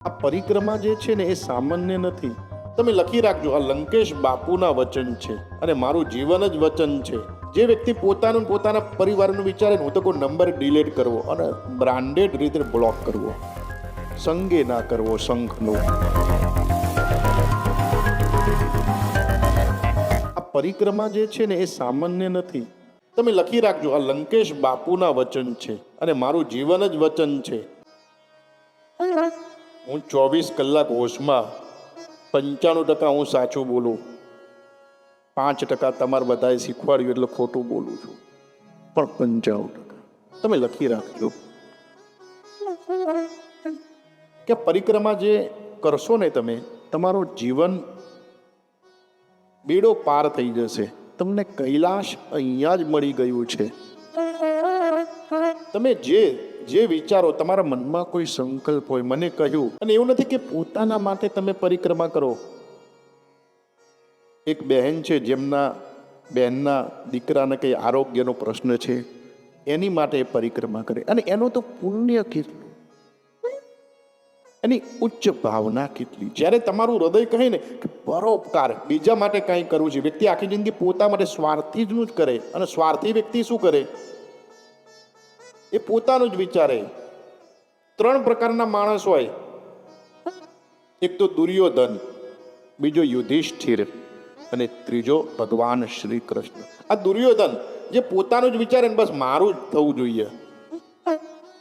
આ પરિક્રમા જે છે ને એ સામાન્ય નથી. તમે લખી રાખજો, આ લંકેશ બાપુના વચન છે અને મારું જીવન જ વચન છે. જે વ્યક્તિ પોતાનું પોતાના પરિવારનું વિચારે હું તો કોઈ નંબર ડિલીટ કરવો અને બ્રાન્ડેડ રીતે બ્લોક કરવો. સંગે ના કરવો સંઘનો આ પરિક્રમા જે છે ને એ સામાન્ય નથી. તમે લખી રાખજો, આ લંકેશ બાપુના વચન છે અને મારું જીવન જ વચન છે. હું ચોવીસ કલાક હોશમાં પંચાણું ટકા હું સાચું બોલું. પાંચ ટકા તમારે બધાએ શીખવાડ્યું એટલે ખોટું બોલું છું. પણ પંચાણું ટકા. તમે લખી રાખજો. કે પરિક્રમા જે કરશો ને તમે, તમારું જીવન બેડો પાર થઈ જશે. તમને કૈલાશ અહીંયા જ મળી ગયું છે. તમે જે જે વિચારો તમારા મનમાં કોઈ સંકલ્પ હોય, મને કહ્યું, અને એવું નથી કે પોતાના માટે તમે પરિક્રમા કરો. એક બહેન છે, જેમના બહેનના દીકરાને કંઈ આરોગ્યનો પ્રશ્ન છે, એની માટે પરિક્રમા કરે. અને એનો તો પુણ્ય કેટલું? એની ઉચ્ચ ભાવના કેટલી? જ્યારે તમારું હૃદય કહે ને કે પરોપકાર, બીજા માટે કંઈ કરવું છે વ્યક્તિ આખી જિંદગી પોતા માટે સ્વાર્થી જનું જ કરે, અને સ્વાર્થી વ્યક્તિ શું કરે? એ પોતાનું જ વિચારે. ત્રણ પ્રકારના માણસ હોય. એક તો દુર્યોધન, બીજો યુધિષ્ઠિર અને ત્રીજો ભગવાન શ્રી કૃષ્ણ આ દુર્યોધન જે પોતાનું જ વિચારે ને બસ મારું જ થવું જોઈએ.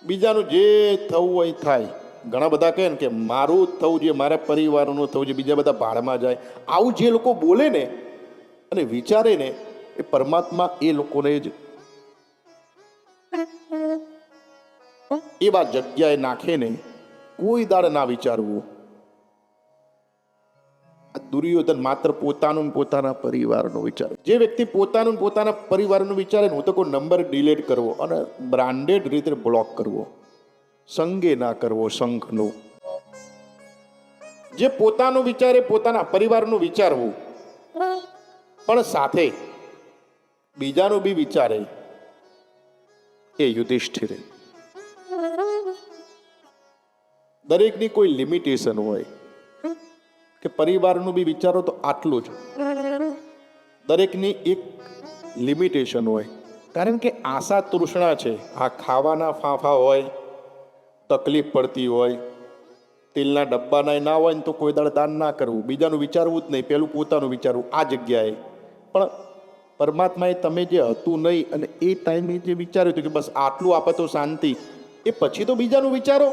બીજાનું જે થવું હોય થાય. ઘણા બધા કહે ને કે મારું જ થવું જોઈએ, મારા પરિવારનું થવું જોઈએ, બીજા બધા ભાડમાં જાય. આવું જે લોકો બોલે ને અને વિચારે ને, એ પરમાત્મા એ લોકોને જ એવા જગ્યાએ નાખીને કોઈ દાડ ના વિચારવું. દુર્યોધન માત્ર પોતાનું પોતાના પરિવારનો વિચાર. જે વ્યક્તિ પોતાનું પોતાના પરિવારનો વિચારે હું તો કોઈ નંબર ડિલીટ કરવો અને બ્રાન્ડેડ રીતે બ્લોક કરવો. સંગે ના કરવો સંઘનો જે પોતાનું વિચારે, પોતાના પરિવારનું વિચારવું. પણ સાથે બીજાનું બી વિચારે. એ યુધિષ્ઠિરે. દરેકની કોઈ લિમિટેશન હોય. કે પરિવારનું બી વિચારો તો આટલું જ. દરેકની એક લિમિટેશન હોય. કારણ કે આશા તૃષ્ણા છે. આ ખાવાના ફાંફા હોય તકલીફ પડતી હોય તેલના ડબ્બાના ના હોય ને તો કોઈ દાળ દાન ના કરવું. બીજાનું વિચારવું જ નહીં. પહેલું પોતાનું વિચારવું આ જગ્યાએ. પણ પરમાત્માએ તમે જે હતું નહીં અને એ ટાઈમે જે વિચાર્યું હતું કે બસ આટલું આપે તો શાંતિ. એ પછી તો બીજાનું વિચારો.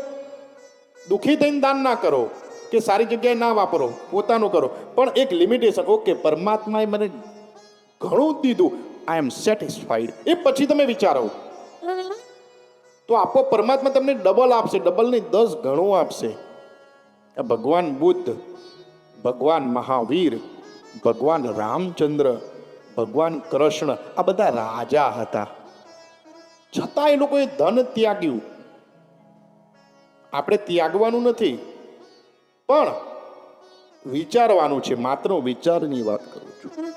દુઃખી થઈને દાન ના કરો, કે સારી જગ્યાએ ના વાપરો, પોતાનું કરો. પણ એક લિમિટેશન ઓકે, પરમાત્માએ મને ઘણું દીધું. આઈ એમ સેટિસ્ફાઈડ એ પછી તમે વિચારો. તો આપો પરમાત્મા તમને ડબલ આપશે. ડબલ નહીં, દસ ગણું આપશે. ભગવાન બુદ્ધ, ભગવાન મહાવીર, ભગવાન રામચંદ્ર, ભગવાન કૃષ્ણ, આ બધા રાજા હતા. છતાં એ લોકોએ ધન ત્યાગ્યું. આપણે ત્યાગવાનું નથી. પણ વિચારવાનું છે, માત્ર વિચારની વાત કરું છું.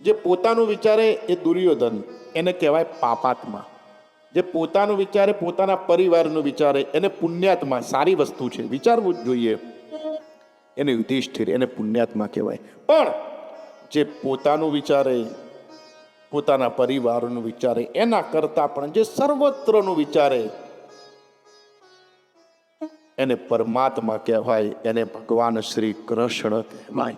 જે પોતાનું વિચારે એ દુર્યોધન, એને કહેવાય પાપાત્મા. જે પોતાનું વિચારે પોતાના પરિવારનું વિચારે, એને પુણ્યાત્મા, સારી વસ્તુ છે. વિચારવું જ જોઈએ. એને યુધિષ્ઠિર, એને પુણ્યાત્મા કહેવાય. પણ જે પોતાનું વિચારે, પોતાના પરિવારનું વિચારે, એના કરતાં પણ જે સર્વત્રનું વિચારે એને પરમાત્મા કહેવાય એને ભગવાન શ્રી કૃષ્ણ કહેવાય.